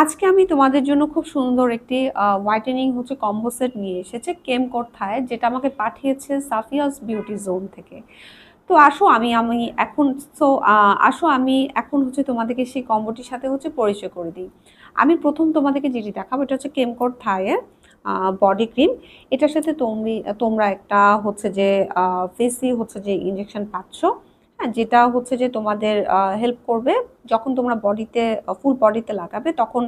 আজকে আমি তোমাদের জন্য খুব সুন্দর একটি হোয়াইটেনিং হচ্ছে কম্বো সেট নিয়ে এসেছে কেম কোথায় যেটা আমাকে পাঠিয়েছে সাফিয়াস বিউটি জোন থেকে। তো আসো আমি আমি এখন সো আসো আমি এখন হচ্ছে তোমাদেরকে সেই কম্বোটির সাথে হচ্ছে পরিচয় করে দিই। আমি প্রথম তোমাদেরকে যেটি দেখাবো, এটা হচ্ছে কেমকোর থায়ের বডি ক্রিম এটার সাথে তুমি, তোমরা একটা হচ্ছে যে ফেসি হচ্ছে যে ইঞ্জেকশন পাচ্ছ। হ্যাঁ যেটা হচ্ছে যে তোমাদের হেল্প করবে। যখন তোমরা বডিতে ফুল বডিতে লাগাবে, তখন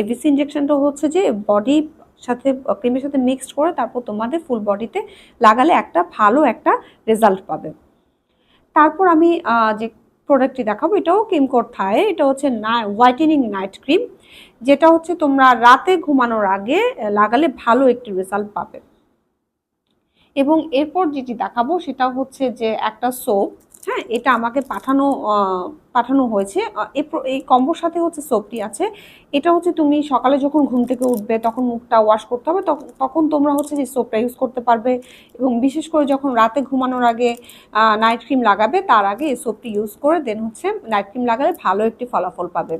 এভিসি ইঞ্জেকশনটা হচ্ছে যে বডি সাথে ক্রিমের সাথে মিক্সড করে তারপর তোমাদের ফুল বডিতে লাগালে একটা ভালো একটা রেজাল্ট পাবে। তারপর আমি যে প্রোডাক্টটি দেখাবো, এটাও কিমকোর থায়। এটা হচ্ছে না হোয়াইটেনিং নাইট ক্রিম যেটা হচ্ছে তোমরা রাতে ঘুমানোর আগে লাগালে ভালো একটি রেজাল্ট পাবে। এবং এরপর যেটি দেখাবো, সেটা হচ্ছে যে একটা সোপ হ্যাঁ এটা আমাকে পাঠানো পাঠানো হয়েছে। এই কম্বোর সাথে হচ্ছে সোপটি আছে। এটা হচ্ছে তুমি সকালে যখন ঘুম থেকে উঠবে, তখন মুখটা ওয়াশ করতে হবে। তখন তোমরা হচ্ছে যে সোপটা ইউজ করতে পারবে। এবং বিশেষ করে যখন রাতে ঘুমানোর আগে নাইট ক্রিম লাগাবে, তার আগে এই সোপটি ইউজ করে দেন হচ্ছে নাইট ক্রিম লাগালে ভালো একটি ফলাফল পাবে।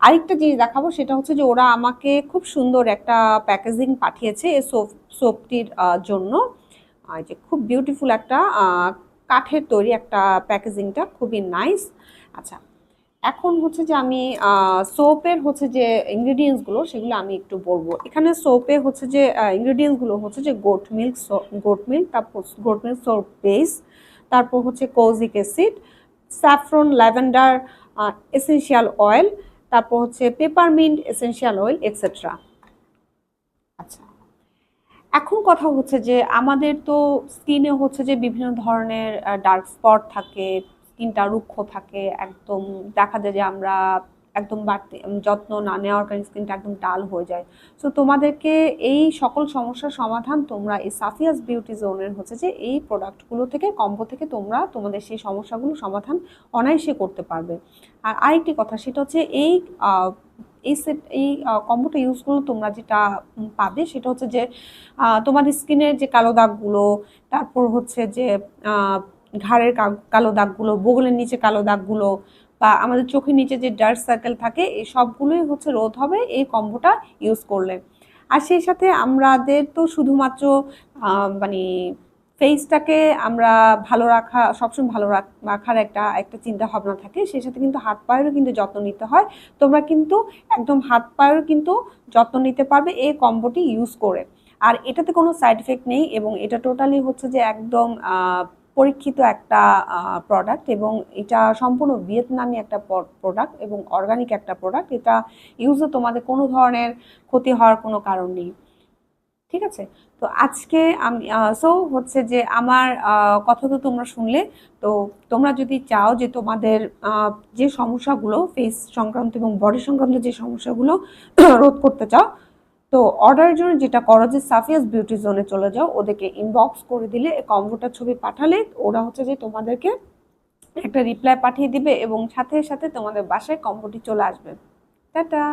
আরেকটা জিনিস দেখাবো, সেটা হচ্ছে যে ওরা আমাকে খুব সুন্দর একটা প্যাকেজিং পাঠিয়েছে এই সোপ, সোপটির জন্য। যে খুব বিউটিফুল একটা কাঠের তৈরি একটা প্যাকেজিংটা খুবই নাইস। আচ্ছা এখন হচ্ছে যে আমি সোপের হচ্ছে যে ইনগ্রিডিয়েন্টসগুলো সেগুলো আমি একটু বলব। এখানে সোপে হচ্ছে যে ইনগ্রিডিয়েন্টসগুলো হচ্ছে যে গোট মিল্ক গোট মিল্ক তারপর গোট মিল্ক সোপ বেস তারপর হচ্ছে caustic acid saffron lavender essential oil তারপর হচ্ছে পেপারমিন্ট এসেন্সিয়াল অয়েল এক্সেট্রা আচ্ছা এখন কথা হচ্ছে যে আমাদের তো স্কিনে হচ্ছে যে বিভিন্ন ধরনের ডার্ক স্পট থাকে স্কিনটা রুক্ষ থাকে, একদম দেখা যায় যে আমরা একদম বাড়তি যত্ন না নেওয়ার কারণে স্কিনটা একদম ডাল হয়ে যায়। সো তোমাদেরকে এই সকল সমস্যার সমাধান তোমরা এই সাফিয়াস বিউটি জোনের হচ্ছে যে এই প্রোডাক্টগুলো থেকে কম্বো থেকে তোমরা তোমাদের সেই সমস্যাগুলো সমাধান অনায়াসে করতে পারবে। আর আরেকটি কথা, সেটা হচ্ছে এই এই সেট এই কম্বোটা ইউজ করলে তোমরা যেটা পাবে সেটা হচ্ছে যে তোমাদের স্কিনের যে কালো দাগগুলো, তারপর হচ্ছে যে ঘাড়ের কালো দাগগুলো, বগলের নিচে কালো দাগগুলো বা আমাদের চোখের নিচে যে ডার্ক সার্কেল থাকে, এই সবগুলোই হচ্ছে রোধ হবে এই কম্বোটা ইউজ করলে। আর সেই সাথে আমাদের তো শুধুমাত্র মানে ফেসটাকে আমরা ভালো রাখা, সবসময় ভালো রাখার একটা একটা চিন্তা ভাবনা থাকে। সেই সাথে কিন্তু হাত পায়েরও কিন্তু যত্ন নিতে হয়। তোমরা কিন্তু একদম হাত পায়েরও কিন্তু যত্ন নিতে পারবে এই কম্বোটি ইউজ করে। আর এটাতে কোনো সাইড এফেক্ট নেই এবং এটা টোটালি হচ্ছে যে একদম পরীক্ষিত একটা প্রোডাক্ট এবং এটা সম্পূর্ণ ভিয়েতনামি একটা প্রোডাক্ট এবং অর্গানিক একটা প্রোডাক্ট এটা ইউজে তোমাদের কোনো ধরনের ক্ষতি হওয়ার কোনো কারণ নেই। ঠিক আছে? তো আজকে আমি সো হচ্ছে যে আমার কথা তো তোমরা শুনলে, তো তোমরা যদি চাও যে তোমাদের যে সমস্যাগুলো ফেস সংক্রান্ত এবং বডি সংক্রান্ত যে সমস্যাগুলো রোধ করতে চাও, তো অর্ডারের জন্য যেটা করো যে সাফিয়াস বিউটি জোনে চলে যাও, ওদেরকে ইনবক্স করে দিলে কম্পিউটার ছবি পাঠালে ওরা হচ্ছে যে তোমাদেরকে একটা রিপ্লাই পাঠিয়ে দিবে এবং সাথে সাথে তোমাদের বাসায় কম্পিউটি চলে আসবে। টাটা!